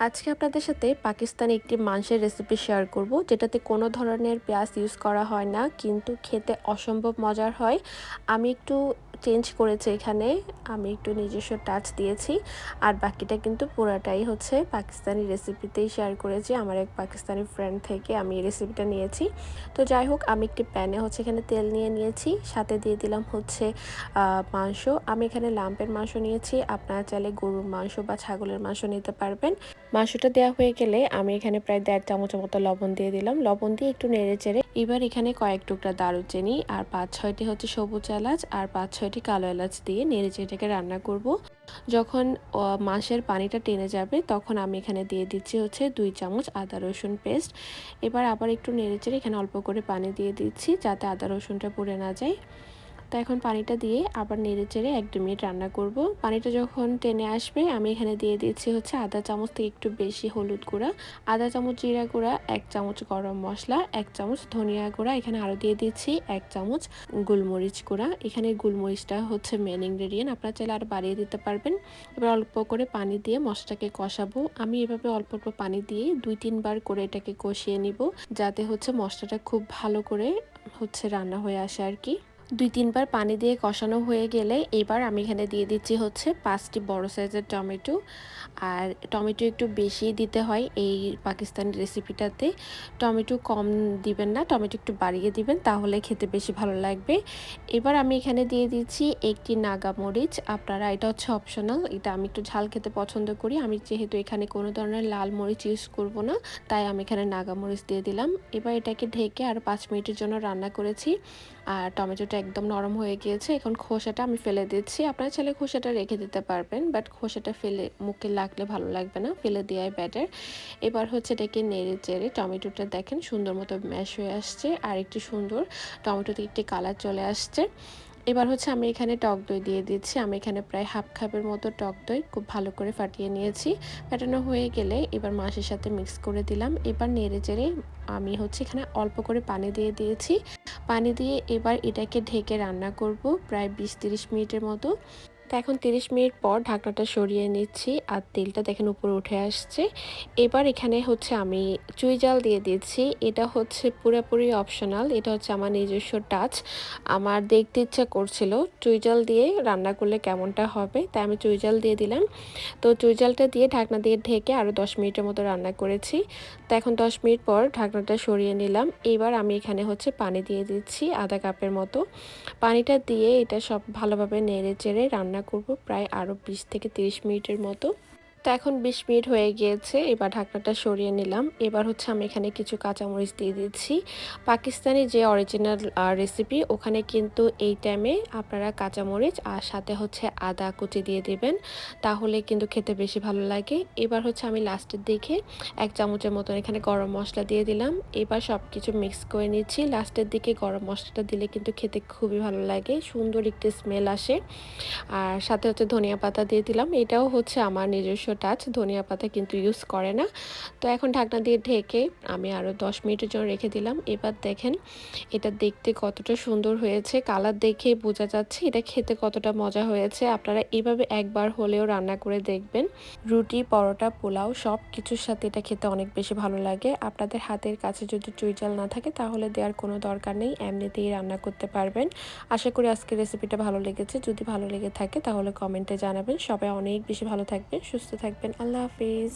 আজকে আপনাদের সাথে পাকিস্তানি একটি মাংসের রেসিপি শেয়ার করব, যেটাতে কোনো ধরনের পেঁয়াজ ইউজ করা হয় না, কিন্তু খেতে অসম্ভব মজার হয়। আমি একটু চেঞ্জ করেছে এখানে। আমি একটু নিজস্ব টাচ দিয়েছি। আর বাকিটা কিন্তু পুরাটাই হচ্ছে পাকিস্তানি রেসিপিতেই শেয়ার করেছি। আমার এক পাকিস্তানি ফ্রেন্ড থেকে আমি এই রেসিপিটা নিয়েছি। তো যাই হোক, আমি একটি প্যানে হচ্ছে এখানে তেল নিয়ে নিয়েছি। সাথে দিয়ে দিলাম হচ্ছে মাংস। আমি এখানে লাম্পের মাংস নিয়েছি। আপনারা চাইলে গরুর মাংস বা ছাগলের মাংস নিতে পারবেন। মাংসটা দেওয়া হয়ে গেলে আমি এখানে প্রায় দেড় চামচের মতো লবণ দিয়ে দিলাম। লবণ দিয়ে একটু নেড়ে চেড়ে এবার এখানে কয়েক টুকরা দারুচিনি আর পাঁচ ছয়টি হচ্ছে সবুজ এলাচ আর পাঁচ ছয়টি কালো এলাচ দিয়ে নেড়ে চেটেকে রান্না করব। যখন মাছের পানিটা টেনে যাবে, তখন আমি এখানে দিয়ে দিচ্ছি হচ্ছে দুই চামচ আদা রসুন পেস্ট। এবার আবার একটু নেড়ে চেড়ে এখানে অল্প করে পানি দিয়ে দিচ্ছি যাতে আদা রসুনটা পুড়ে না যায়। তো এখন পানিটা দিয়ে আবার নেড়ে চেড়ে এক দু মিনিট রান্না করব। পানিটা যখন টেনে আসবে, আমি এখানে দিয়ে দিচ্ছি হচ্ছে আধা চামচ থেকে একটু বেশি হলুদ গুঁড়া, আধা চামচ জিরা গুঁড়া, এক চামচ গরম মশলা, এক চামচ ধনিয়া গুঁড়া, এখানে আরও দিয়ে দিচ্ছি এক চামচ গোলমরিচ গুঁড়া। এখানে গোলমরিচটা হচ্ছে মেন ইনগ্রেডিয়েন্ট আপনারা চাইলে আর বাড়িয়ে দিতে পারবেন। এবার অল্প করে পানি দিয়ে মশলাটাকে কষাবো। আমি এভাবে অল্প অল্প পানি দিয়ে দুই তিনবার করে এটাকে কষিয়ে নিব, যাতে হচ্ছে মশলাটা খুব ভালো করে হচ্ছে রান্না হয়ে আসে আর কি। দুই তিনবার পানি দিয়ে কষানো হয়ে গেলে এবার আমি এখানে দিয়ে দিচ্ছি হচ্ছে পাঁচটি বড় সাইজের টমেটো। আর টমেটো একটু বেশি দিতে হয় এই পাকিস্তানি রেসিপিটাতে। টমেটো কম দিবেন না, টমেটো একটু বাড়িয়ে দিবেন, তাহলে খেতে বেশি ভালো লাগবে। এবার আমি এখানে দিয়ে দিচ্ছি একটি নাগা মরিচ আপনারা, এটা হচ্ছে অপশনাল এটা আমি একটু ঝাল খেতে পছন্দ করি। আমি যেহেতু এখানে কোনো ধরনের লাল মরিচ ইউজ করব না, তাই আমি এখানে নাগা মরিচ দিয়ে দিলাম। এবার এটাকে ঢেকে আর পাঁচ মিনিটের জন্য রান্না করেছি। আর টমেটোটা একদম নরম হয়ে গিয়েছে। এখন খোসাটা আমি ফেলে দিচ্ছি। আপনারা চাইলে খোসাটা রেখে দিতে পারবেন বাট খোসাটা ফেলে, মুখে লাগলে ভালো লাগবে না। ফেলে দেওয়াই ব্যাটার এবার হচ্ছে এটাকে নেড়ে চেড়ে টমেটোটা দেখেন সুন্দর মতো ম্যাশ হয়ে আসছে। আর একটু সুন্দর টমেটোতে একটি কালার চলে আসছে। এবার হচ্ছে আমি এখানে টক দই দিয়ে দিচ্ছি। আমি এখানে প্রায় হাফ কাপের মতো টক দই খুব ভালো করে ফাটিয়ে নিয়েছি। ফাটানো হয়ে গেলে এবার মাছের সাথে মিক্স করে দিলাম। এবার নেড়ে চেড়ে আমি হচ্ছে এখানে অল্প করে পানি দিয়ে দিয়েছি। পানি দিয়ে এবার এটাকে ঢেকে রান্না করব প্রায় বিশ তিরিশ মিনিটের মতো। তো এখন 30 মিনিট পর ঢাকনাটা সরিয়ে নিচ্ছি আর তেলটা দেখেন উপরে উঠে আসছে। এবার এখানে হচ্ছে আমি চুই জাল দিয়ে দিচ্ছি। এটা হচ্ছে পুরোপুরি অপশনাল এটা হচ্ছে আমার নিজস্ব টাচ আমার দেখতে ইচ্ছা করছিল চুই জাল দিয়ে রান্না করলে কেমনটা হবে, তাই আমি চুই জাল দিয়ে দিলাম। তো চুই জালটা দিয়ে ঢাকনা দিয়ে ঢেকে আরও দশ মিনিটের মতো রান্না করেছি। তো এখন দশ মিনিট পর ঢাকনাটা সরিয়ে নিলাম। এবার আমি এখানে হচ্ছে পানি দিয়ে দিচ্ছি আধা কাপের মতো। পানিটা দিয়ে এটা সব ভালোভাবে নেড়ে চেড়ে রান্না রান্না করব প্রায় আরও বিশ থেকে তিরিশ মিনিটের মতো। তো এখন বিশ মিনিট হয়ে গিয়েছে, এবার ঢাকনাটা সরিয়ে নিলাম। এবার হচ্ছে আমি এখানে কিছু কাঁচামরিচ দিয়ে দিচ্ছি। পাকিস্তানি যে অরিজিনাল রেসিপি ওখানে কিন্তু এই টাইমে আপনারা কাঁচামরিচ আর সাথে হচ্ছে আদা কুচি দিয়ে দেবেন, তাহলে কিন্তু খেতে বেশি ভালো লাগে। এবার হচ্ছে আমি লাস্টের দিকে এক চামচের মতন এখানে গরম মশলা দিয়ে দিলাম। এবার সব কিছু মিক্স করে নিচ্ছি। লাস্টের দিকে গরম মশলাটা দিলে কিন্তু খেতে খুবই ভালো লাগে, সুন্দর একটি স্মেল আসে। আর সাথে হচ্ছে ধনিয়া পাতা দিয়ে দিলাম। এটাও হচ্ছে আমার নিজস্ব টাচ ধনিয়া পাতা কিন্তু ইউজ করে না। তো এখন ঢাকনা দিয়ে ঢেকে আমি আরও দশ মিনিটের জন্য রেখে দিলাম। এবার দেখেন এটা দেখতে কতটা সুন্দর হয়েছে। কালার দেখে বোঝা যাচ্ছে এটা খেতে কতটা মজা হয়েছে। আপনারা এভাবে একবার হলেও রান্না করে দেখবেন। রুটি, পরোটা, পোলাও সব কিছুর সাথে এটা খেতে অনেক বেশি ভালো লাগে। আপনাদের হাতের কাছে যদি চুইজাল না থাকে তাহলে দেওয়ার কোনো দরকার নেই, এমনিতেই রান্না করতে পারবেন। আশা করি আজকের রেসিপিটা ভালো লেগেছে। যদি ভালো লেগে থাকে তাহলে কমেন্টে জানাবেন। সবাই অনেক বেশি ভালো থাকবেন, সুস্থ থাকবেন আল্লাহ হাফিজ